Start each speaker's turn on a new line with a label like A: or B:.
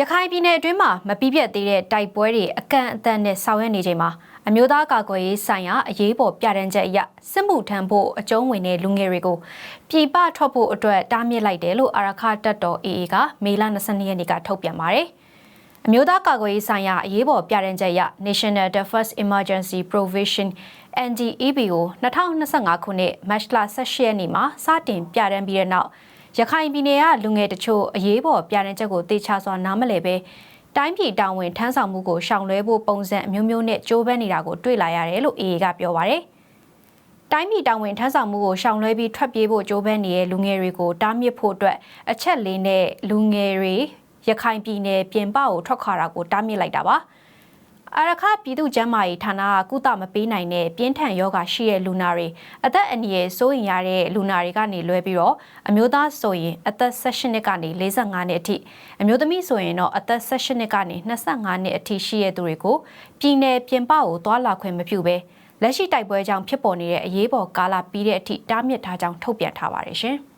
A: ရခိုင်ပြည်နယ်အတွင်းမှာမပြီးပြတ်သေးတဲ့တိုက်ပွဲတွေအကန့်အသတ်နဲ့ဆောင်ရွက်နေချိန်မှာအမျိုးသားကာကွယ်ရေးဆိုင်ရာအရေးပေါ်ပြဋ္ဌာန်းချက်အရစစ်မှုထမ်းဖို့အကျုံးဝင်တဲ့လူငယ်တွေကိုပြည်ပထွက်ဖို့အတွက်တားမြစ်လိုက်တယ်လို့အာရခတပ်တော် AA ကမေလ22ရက်နေ့ကထုတ်ပြန်ပါတယ်။အမျိုးသားကာကွယ်ရေးဆိုင်ရာအရေးပေါ်ပြဋ္ဌာန်းချက်အရ National Defense Emergency Provision NDEB ကို2025ခုနှစ်မတ်လ18ရက်နေ့မှာစတင်ပြဋ္ဌာန်းပြီးတဲ့နောက် ရခိုင်ပြည်နယ်ကလူငယ်တချို့အရေးပေါ်ပြဋ္ဌာန်းချက်ကိုတေချာစွာနားမလည်ပဲတိုင်းပြည်တာဝန်ထမ်းဆောင်မှုကိုရှောင်လွှဲဖို့ပုံစံအမျိုးမျိုးနဲ့ကြိုးပမ်းနေတာကိုတွေ့လာရတယ်လို့ AA ကပြောပါရယ်။တိုင်းပြည်တာဝန်ထမ်းဆောင်မှုကိုရှောင်လွှဲပြီးထွက်ပြေးဖို့ကြိုးပမ်းနေတဲ့လူငယ်တွေကိုတားမြစ်ဖို့အတွက်အချက်လေးနဲ့လူငယ်တွေရခိုင်ပြည်နယ်ပြင်ပကိုထွက်ခွာတာကိုတားမြစ်လိုက်တာပါ။ အာရခပြည်သူ့ကျန်းမာရေးဌာနကကုသမပေးနိုင်တဲ့ပြင်းထန်ယောဂရှိတဲ့လူနာတွေအသက်အန္တရာယ်စိုးရင်ရတဲ့လူနာတွေကနေလွဲပြီးတော့အမျိုးသားဆိုရင်အသက်16နှစ်ကနေ45နှစ်အထိအမျိုးသမီးဆိုရင်တော့အသက်18နှစ်ကနေ25နှစ်အထိရှိတဲ့သူတွေကိုပြည်내ပြင်ပကိုသွားလာခွင့်မပြုဘဲလက်ရှိတိုက်ပွဲကြောင့်ဖြစ်ပေါ်နေတဲ့အရေးပေါ်ကာလပြီးတဲ့အထိတားမြစ်ထားကြောင်းထုတ်ပြန်ထားပါတယ်ရှင်။